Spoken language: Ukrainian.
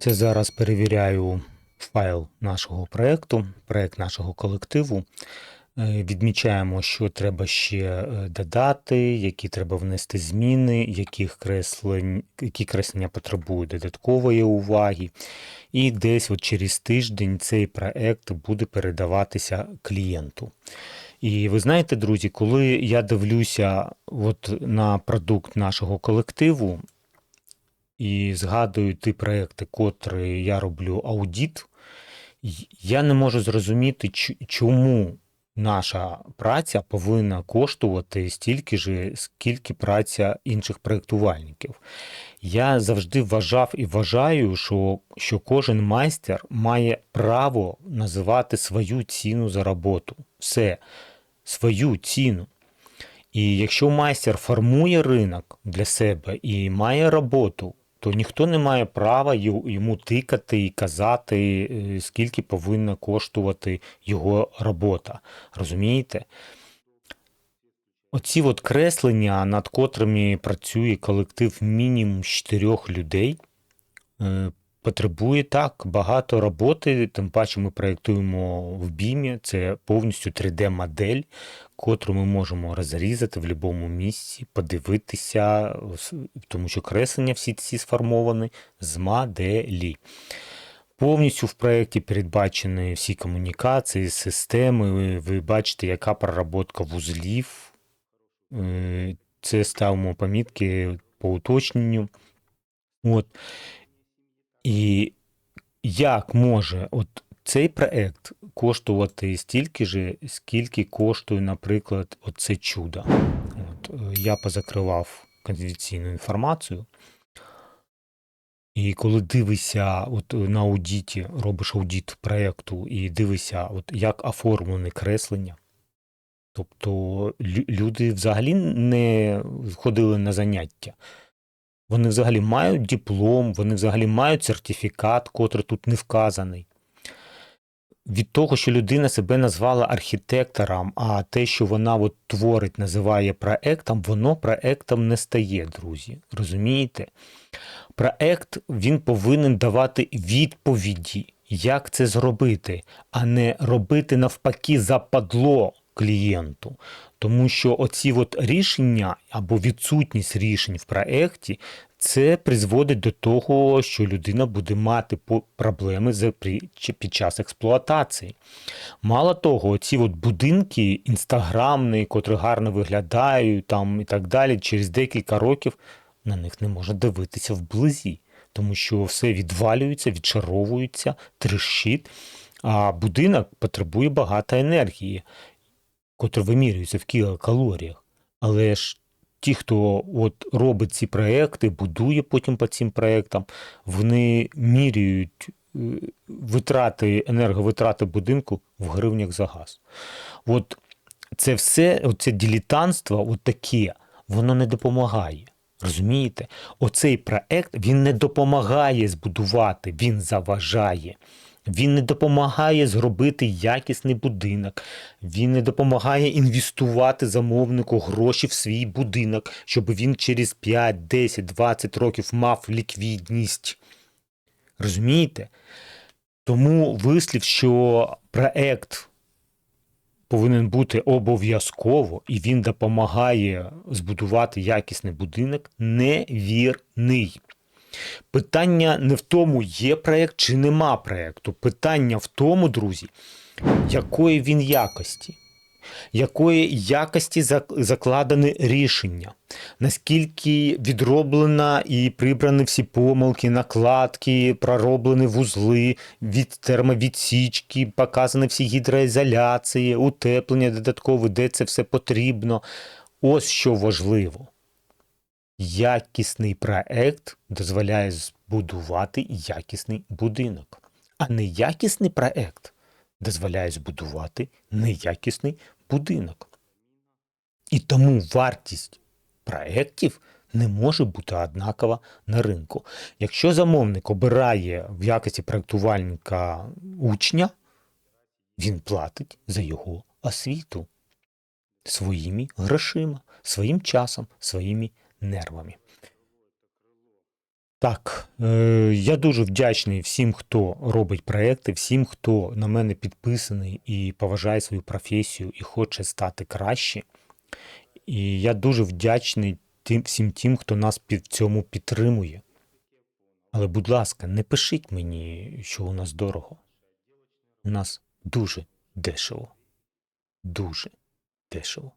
Це зараз перевіряю файл нашого проекту, проект нашого колективу. Е, Відмічаємо, що треба ще е, додати, які треба внести зміни, яких креслень, які креслення потребують додаткової уваги. І десь от через тиждень цей проект буде передаватися клієнту. І ви знаєте, друзі, коли я дивлюся от на продукт нашого колективу, і згадую ті проекти, котрі я роблю аудіт, я не можу зрозуміти, чому наша праця повинна коштувати стільки ж, скільки праця інших проєктувальників. Я завжди вважав і вважаю, що, що кожен майстер має право називати свою ціну за роботу. Все, свою ціну. І якщо майстер формує ринок для себе і має роботу, то ніхто не має права йому тикати і казати, е, скільки повинна коштувати його робота. Розумієте? Оці от креслення, над котрими працює колектив мінімум чотирьох людей, е, потребує так багато роботи. Тим паче ми проєктуємо в бімі. Це повністю 3D-модель, котру ми можемо розрізати в будь-якому місці, подивитися, тому що креслення всі ці сформовані з моделі. Повністю в проєкті передбачені всі комунікації, системи. Ви, бачите, яка проработка вузлів. Е, Це ставимо помітки по уточненню. От. І як може от цей проект коштувати стільки ж, скільки коштує, наприклад, оце чудо? От, е, я позакривав конфіденційну інформацію. І коли дивишся от на аудіті, робиш аудіт проєкту і дивишся, от як оформлені креслення. Тобто люди взагалі не ходили на заняття. Вони взагалі мають диплом, вони взагалі мають сертифікат, котрий тут не вказаний. Від того, що людина себе назвала архітектором, а те, що вона от творить, називає проектом, воно проектом не стає, друзі. Розумієте? Проект він повинен давати відповіді, як це зробити, а не робити навпаки западло клієнту. Тому що оці от рішення або відсутність рішень в проекті це призводить до того, що людина буде мати проблеми під час експлуатації. Мало того, ці от будинки інстаграмні, котрі гарно виглядають там і так далі, через декілька років на них не можна дивитися вблизі, тому що все відвалюється, відшаровується, тріщить, а будинок потребує багато енергії, котра вимірюється в кілокалоріях. Але ж ті, хто от робить ці проекти, будує потім по цим проектам, вони міряють е, витрати, енерговитрати будинку в гривнях за газ. От це все, оце дилетантство, от таке, воно не допомагає. Розумієте? Оцей проект він не допомагає збудувати, він заважає. Він не допомагає зробити якісний будинок. Він не допомагає інвестувати замовнику гроші в свій будинок, щоб він через 5, 10, 20 років мав ліквідність. Розумієте? Тому вислів, що проект повинен бути обов'язково, і він допомагає збудувати якісний будинок, невірний. Питання не в тому, є проєкт чи нема проєкту. Питання в тому, друзі, якої він якості, якої якості зак- закладені рішення, наскільки відроблена і прибрані всі помилки, накладки, пророблені вузли, від термовідсічки, показані всі гідроізоляції, утеплення додаткове, де це все потрібно. Ось що важливо. Якісний проект дозволяє збудувати якісний будинок, а неякісний проект дозволяє збудувати неякісний будинок. І тому вартість проєктів не може бути однакова на ринку. Якщо замовник обирає в якості проєктувальника учня, він платить за його освіту своїми грошима, своїм часом, своїми нервами. Так, е, я дуже вдячний всім, хто робить проекти, всім, хто на мене підписаний і поважає свою професію і хоче стати краще. І я дуже вдячний тим, всім тим, хто нас під в цьому підтримує. Але, будь ласка, не пишіть мені, що у нас дорого. У нас дуже дешево. Дуже дешево.